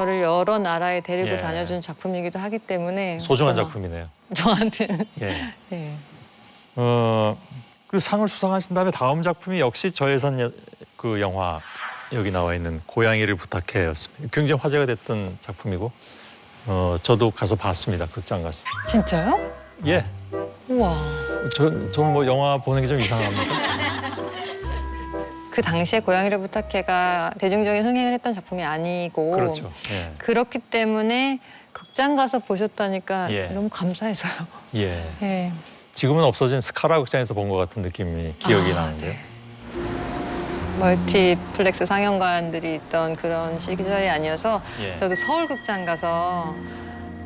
저를 여러 나라에 데리고 예. 다녀준 작품이기도 하기 때문에 소중한 저는 작품이네요. 저한테는 예. 예. 어, 그 상을 수상하신 다음에 다음 작품이 역시 저예산 여- 그 영화 여기 나와 있는 고양이를 부탁해였습니다. 굉장히 화제가 됐던 작품이고 어, 저도 가서 봤습니다. 극장 가서. 진짜요? 예. 우와. 저전뭐 영화 보는 게 좀 이상합니다. 그 당시에 고양이를 부탁해가 대중적인 흥행을 했던 작품이 아니고 그렇죠. 예. 그렇기 때문에 극장 가서 보셨다니까 예. 너무 감사해서요. 예. 예. 지금은 없어진 스카라 극장에서 본 것 같은 느낌이 기억이 아, 나는데요. 네. 멀티플렉스 상영관들이 있던 그런 시절이 아니어서 예. 저도 서울 극장 가서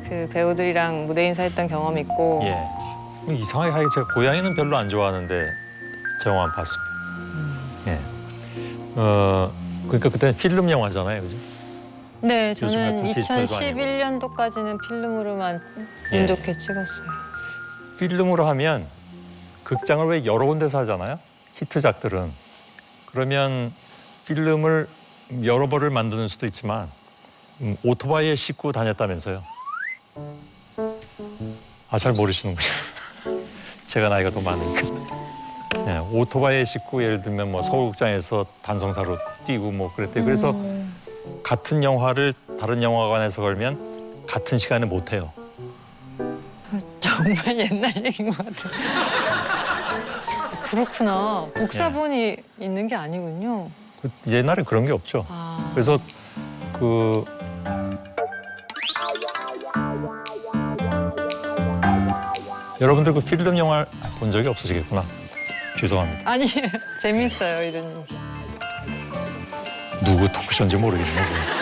그 배우들이랑 무대 인사했던 경험이 있고 예. 이상하게 하게 제가 고양이는 별로 안 좋아하는데 저 영화 봤습니다. 예. 어 그러니까 그때는 필름 영화잖아요, 그죠? 네 저는 같은 디지털도 2011년도까지는 필름으로만 예. 운 좋게 찍었어요. 필름으로 하면 극장을 왜 여러 군데서 하잖아요. 히트작들은 그러면 필름을 여러 벌을 만드는 수도 있지만 음, 오토바이에 싣고 다녔다면서요. 아 잘 모르시는군요. 제가 나이가 더 많으니까. 네, 오토바이에 싣고 예를 들면 뭐 서울극장에서 단성사로 뛰고 뭐 그랬대. 요 그래서 음. 같은 영화를 다른 영화관에서 걸면 같은 시간에 못 해요. 정말 옛날 얘기인 것 같아요. 그렇구나. 복사본이 있는 게 아니군요. 그 옛날에 그런 게 없죠. 아. 그래서 그 여러분들 그 필름 영화 본 적이 없으시겠구나. 죄송합니다. 아니 재밌어요 이런 얘기. 누구 토크쇼인지 모르겠네 지금.